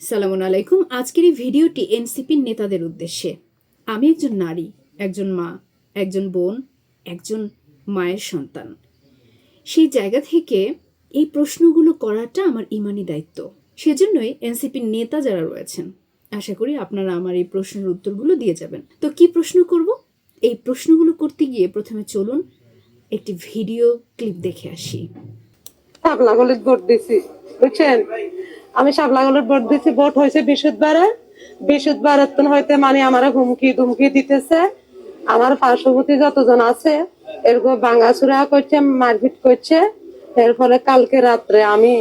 সালামুন আলাইকুম। আজকের এই ভিডিওটি এনসিপির নেতাদের উদ্দেশ্যে। আমি একজন নারী, একজন মা, একজন বোন, একজন মায়ের সন্তান। সেই জায়গা থেকে এই প্রশ্নগুলো করাটা আমার ইমানি দায়িত্ব। সেজন্যই এনসিপির নেতা যারা রয়েছেন, আশা করি আপনারা আমার এই প্রশ্নের উত্তরগুলো দিয়ে যাবেন। তো কি প্রশ্ন করব? এই প্রশ্নগুলো করতে গিয়ে প্রথমে চলুন একটি ভিডিও ক্লিপ দেখে আসি। ভোট দিছি, বুঝছেন? আমি শাপলা গলিত ভোট দিছি ভোট হয়েছে বৃহস্পতিবারে। বৃহস্পতিবারে হইতে মানে আমার হুমকি ধুমকি দিতেছে। আমার পার্শ্ববর্তী যতজন আছে, এরকম ভাঙাচুরা করছে, মারপিট করছে। এর ফলে কালকে রাত্রে আমি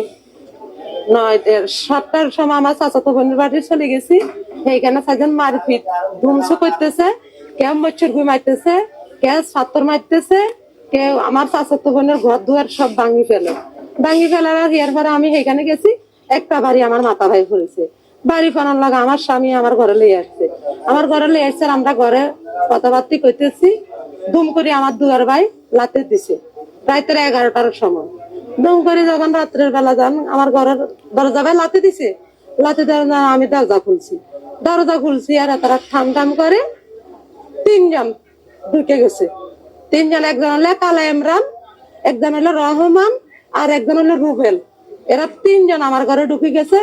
নয় সাতটার সময় আমার চাচাতো বোনের বাড়ি চলে গেছি। সেইখানে সাজন মারপিট, ধ্বংস করতেছে। কেউ মচ্ছর ঘুই মারতেছে, কেউ সাত্তর মারতেছে, কেউ আমার চাচাতো বোনের ঘর দুয়ার সব ভাঙি ফেলে। ভাঙি ফেলার আর ইয়ার পরে আমি সেইখানে গেছি। একটা বাড়ি আমার মাথা ভাই পড়েছে বাড়ি ফানার লাগা আমার স্বামী আমার ঘরে লিয়ে আসছে। আমার ঘরে লিয়ে আসছে আমরা ঘরে কথাবার্তি করতেছি দুম করে আমার দুয়ার ভাই লাতে দিছে। রাতের এগারোটার সময়। দুম করে যখন রাত্রের বেলা যান, আমার ঘরের দরজা ভাই লাতে দিছে। লাতে দেওয়ার আমি দরজা খুলছি। দরজা খুলছি আর তারা ঠাম করে তিনজন ঢুকে গেছে। তিনজন, একজন হলো কালা ইমরান, একজন হলো রহমান, আর একজন হলো রুবেল। এরা তিনজন আমার ঘরে ঢুকে গেছে।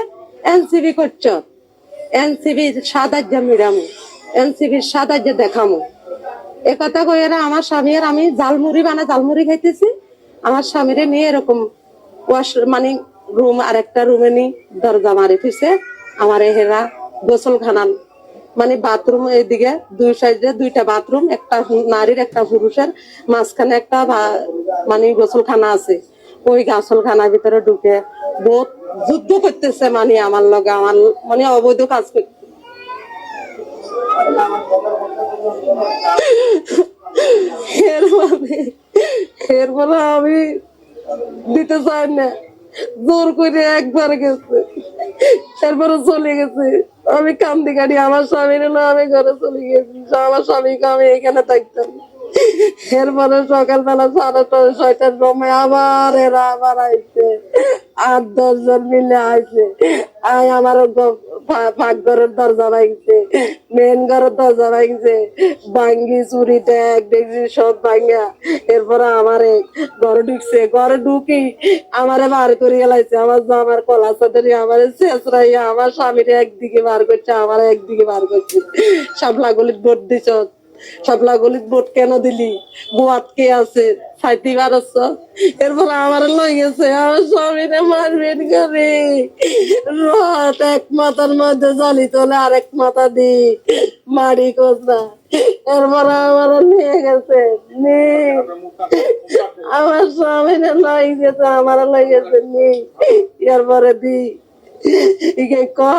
এনসিবি করছ। এনসিবি সাদার্য মিরামু। এনসিবি সাদার্য দেখামু। এ কথা কই এরা আমার স্বামী আমি জালমুড়ি বানা জালমুড়ি খাইতেছি। আমার স্বামীরে নিয়ে এরকম মানে রুম আর একটা রুমে নি, দরজা মারি ফিসে আমার হেরা গোসলখানা মানে বাথরুম এইদিকে দুই সাইডে দুইটা বাথরুম, একটা নারীর, একটা পুরুষের। মাঝখানে একটা মানে গোসলখানা আছে। ওই গোসলখানার ভিতরে ঢুকে বহুত যুদ্ধ করতেছে মানে আমার লগে, আমার মানে অবৈধ কাজ করতে এরপরে আমি দিতে চাই না। জোর করে একবার গেছে। তারপরে চলে গেছে। আমি কান্দি কাটি, আমার স্বামী না আমি ঘরে চলে গেছি আমার স্বামীকে আমি এখানে থাকতাম। এরপরে সকালবেলা সাড়ে ছয়, ছয়টার সময় আবার এরা আবার আইছে। আট, দশ জন মিলে আইছে। আয় আমার ফাঁক ঘরের দরজা ভাঙছে। মেন ঘরের দরজা ভাঙছে। ভাঙ্গি, চুরি, ট্যাগ দেখছি সব ভাঙ্গা। এরপরে আমারে ঘরে ঢুকছে। ঘরে ঢুকি আমারে বার করে গেলাইছে। আমার জামার কলা চাদরি, আমার শেষরাই, আমার স্বামীর একদিকে বার করছে, আমার একদিকে বার করছে। সাপলা গলিত ভোট দিছ। সাপলা গলিত ভোট কেন দিলি? বুয়াত কে আছে? সাইতি বারস। এরপর আমার লই গেছে আমার স্বামীরে মারবেন করে? রথ এক মাথার মধ্যে জালি তোলে আরেক মাথা দি মারি কোসরা। এরপর আমার নিয়ে গেছে নি আমার স্বামীরে লই গেছে আমার লই গেছে নি এরপরে দি। ইকে কহ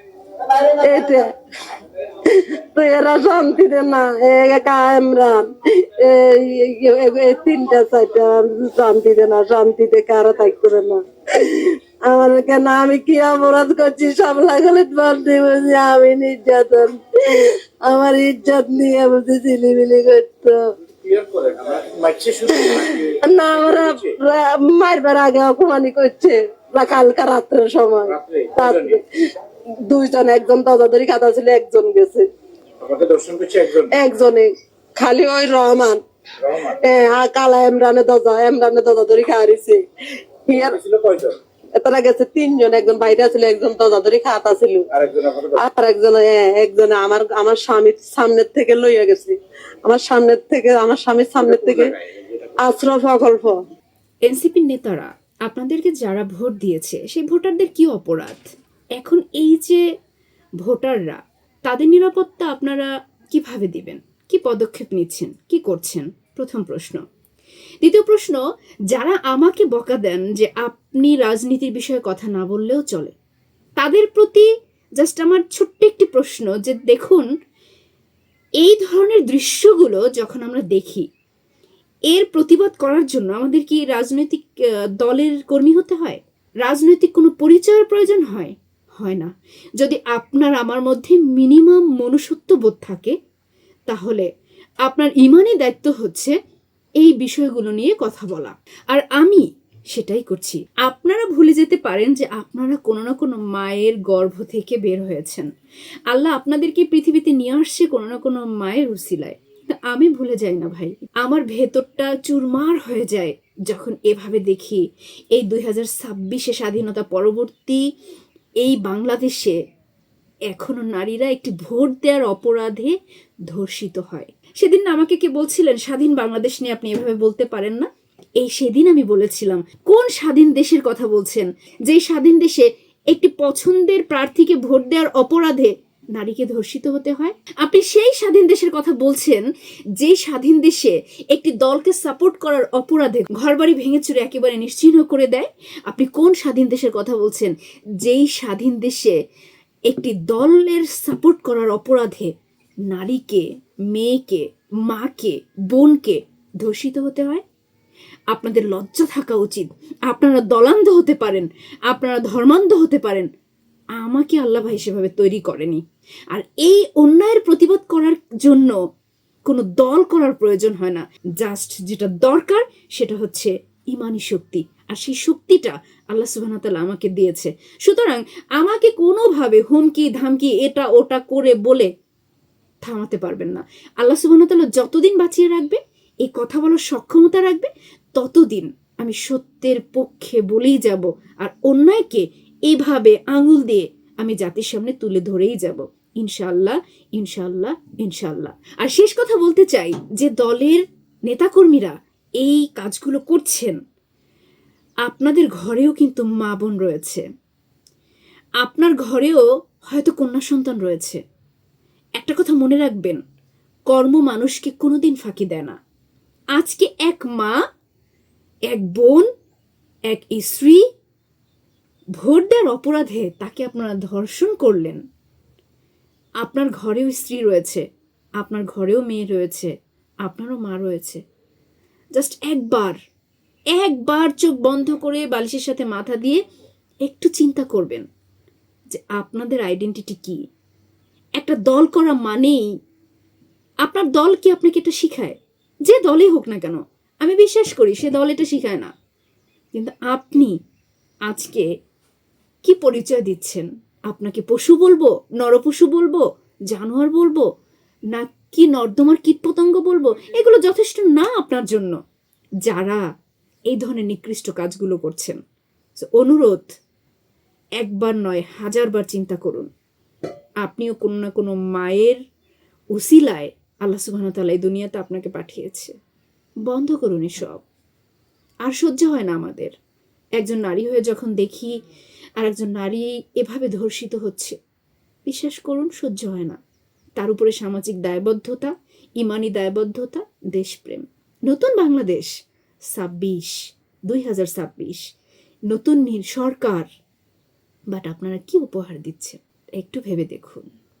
তো এরা শান্তি দে না। এই তিনটা চারটা শান্তি দে না শান্তিতে কারও থাকতে না। আমার কেন আমি কি অপরাধ করছি? সব লাগলে বলতে বুঝি আমি নির্যাতন। আমার ইজ্জত নিয়ে বুঝি চিলিমিলি করতো। আমরা না আমরা মারবার আগে অপমানি করছে। কালকা রাত্রের সময়। দুইজন একজন দজাদরি খাতা ছিল একজন গেছে। একজন? একজনে খালি ওই রহমান। আর কালা এমরানে এমরানে ধরে খাওয়ারিছে তারা গেছে তিনজন একজন বাইরে ছিল একজন ধরে খাতা ছিল। আর একজন একজনে আমার আমার স্বামীর সামনের থেকে লইয়া গেছে। আমার সামনের থেকে আমার স্বামীর সামনের থেকে আশ্রয় প্রকল্প এনসিপির নেতারা আপনাদেরকে যারা ভোট দিয়েছে সেই ভোটারদের কি অপরাধ? এখন এই যে ভোটাররা, তাদের নিরাপত্তা আপনারা কীভাবে দিবেন? কি পদক্ষেপ নিচ্ছেন? কি করছেন? প্রথম প্রশ্ন। দ্বিতীয় প্রশ্ন, যারা আমাকে বকা দেন যে আপনি রাজনীতির বিষয়ে কথা না বললেও চলে, তাদের প্রতি জাস্ট আমার ছোট্ট একটি প্রশ্ন যে দেখুন, এই ধরনের দৃশ্যগুলো যখন আমরা দেখি, এর প্রতিবাদ করার জন্য আমাদের কি রাজনৈতিক দলের কর্মী হতে হয়? রাজনৈতিক কোনো পরিচয়ের প্রয়োজন হয়? হয় না। যদি আপনার আমার মধ্যে মিনিমাম মনুষ্যত্ব বোধ থাকে, তাহলে আপনার ইমানই দায়িত্ব হচ্ছে এই বিষয়গুলো নিয়ে কথা বলা। আর আমি সেটাই করছি। আপনারা ভুলে যেতে পারেন যে আপনারা কোনো না কোনো মায়ের গর্ভ থেকে বের হয়েছেন। আল্লাহ আপনাদেরকে পৃথিবীতে নিয়ে আসছে কোনো না কোনো মায়ের উসিলায়। আমি ভুলে যাই না ভাই। আমার ভেতরটা চুরমার হয়ে যায় যখন এভাবে দেখি। এই দুই হাজার ছাব্বিশে স্বাধীনতা পরবর্তী এই বাংলাদেশে এখনও নারীরা একটি ভোট দেওয়ার অপরাধে ধর্ষিত হয়। সেদিন আমাকে কে বলছিলেন, স্বাধীন বাংলাদেশ নিয়ে আপনি এভাবে বলতে পারেন না? এই সেদিন আমি বলেছিলাম, কোন স্বাধীন দেশের কথা বলছেন? যে স্বাধীন দেশে একটি পছন্দের প্রার্থীকে ভোট দেওয়ার অপরাধে নারীকে ধর্ষিত হতে হয়। আপনি সেই স্বাধীন দেশের কথা বলছেন, যে স্বাধীন দেশে একটি দলকে সাপোর্ট করার অপরাধে ঘরবাড়ি ভেঙে চুরে একেবারে নিশ্চিহ্ন করে দেয়। আপনি কোন স্বাধীন দেশের কথা বলছেন, যেই স্বাধীন দেশে একটি দলের সাপোর্ট করার অপরাধে নারীকে, মেয়েকে, মাকে, বোনকে ধর্ষিত হতে হয়? আপনাদের লজ্জা থাকা উচিত। আপনারা দলান্ধ হতে পারেন, আপনারা ধর্মান্ধ হতে পারেন। আমাকে আল্লাহ ভাই সেভাবে তৈরি করেনি। আর এই অন্যায়ের প্রতিবাদ করার জন্য কোনো দল করার প্রয়োজন হয় না। জাস্ট যেটা দরকার সেটা হচ্ছে ইমানি শক্তি। আর সেই শক্তিটা আল্লাহ সুবাহতাল আমাকে দিয়েছে। সুতরাং আমাকে কোনোভাবে হুমকি, ধামকি, এটা, ওটা করে বলে থামাতে পারবেন না। আল্লাহ সুবাহতাল্লাহ যতদিন বাঁচিয়ে রাখবে, এই কথা বলার সক্ষমতা রাখবে, ততদিন আমি সত্যের পক্ষে বলেই যাব। আর অন্যায়কে এইভাবে আঙুল দিয়ে আমি জাতির সামনে তুলে ধরেই যাব। ইনশাল্লাহ ইনশাল্লাহ ইনশাল্লাহ আর শেষ কথা বলতে চাই যে দলের নেতাকর্মীরা এই কাজগুলো করছেন। আপনাদের ঘরেও কিন্তু মা বোন রয়েছে। আপনার ঘরেও হয়তো কন্যা সন্তান রয়েছে। একটা কথা মনে রাখবেন, কর্ম মানুষকে কোনোদিন ফাঁকি দেয় না। আজকে এক মা, এক বোন, এক স্ত্রী ভোট দেওয়ার অপরাধে তাকে আপনারা ধর্ষণ করলেন। আপনার ঘরেও স্ত্রী রয়েছে, আপনার ঘরেও মেয়ে রয়েছে, আপনারও মা রয়েছে। জাস্ট একবার একবার চোখ বন্ধ করে বালিশের সাথে মাথা দিয়ে একটু চিন্তা করবেন যে আপনাদের আইডেন্টিটি কি? একটা দল করা মানেই আপনার দল কি আপনাকে এটা শিখায়? যে দলই হোক না কেন, আমি বিশ্বাস করি সে দল এটা শিখায় না। কিন্তু আপনি আজকে কি পরিচয় দিচ্ছেন? আপনাকে পশু বলব, নরপশু বলব, জানোয়ার বলব না কি নর্দমার কীটপতঙ্গ বলব? এগুলো যথেষ্ট না আপনার জন্য। যারা এই ধরনের নিকৃষ্ট কাজগুলো করছেন। অনুরোধ, একবার নয়, হাজারবার চিন্তা করুন। আপনিও কোনো না কোনো মায়ের উসিলায় আল্লাহ সুবাহতাল্লাহ এই দুনিয়াতে আপনাকে পাঠিয়েছে। বন্ধ করুন এসব। আর সহ্য হয় না আমাদের। একজন নারী হয়ে যখন দেখি আর একজন নারী এভাবে ধর্ষিত হচ্ছে। বিশ্বাস করুন, সহ্য হয় না। তার উপরে সামাজিক দায়বদ্ধতা, ইমানি দায়বদ্ধতা, দেশপ্রেম। নতুন বাংলাদেশ, ছাব্বিশ, দুই হাজার ছাব্বিশ। নতুন সরকার। বাট আপনারা কি উপহার দিচ্ছেন? একটু ভেবে দেখুন।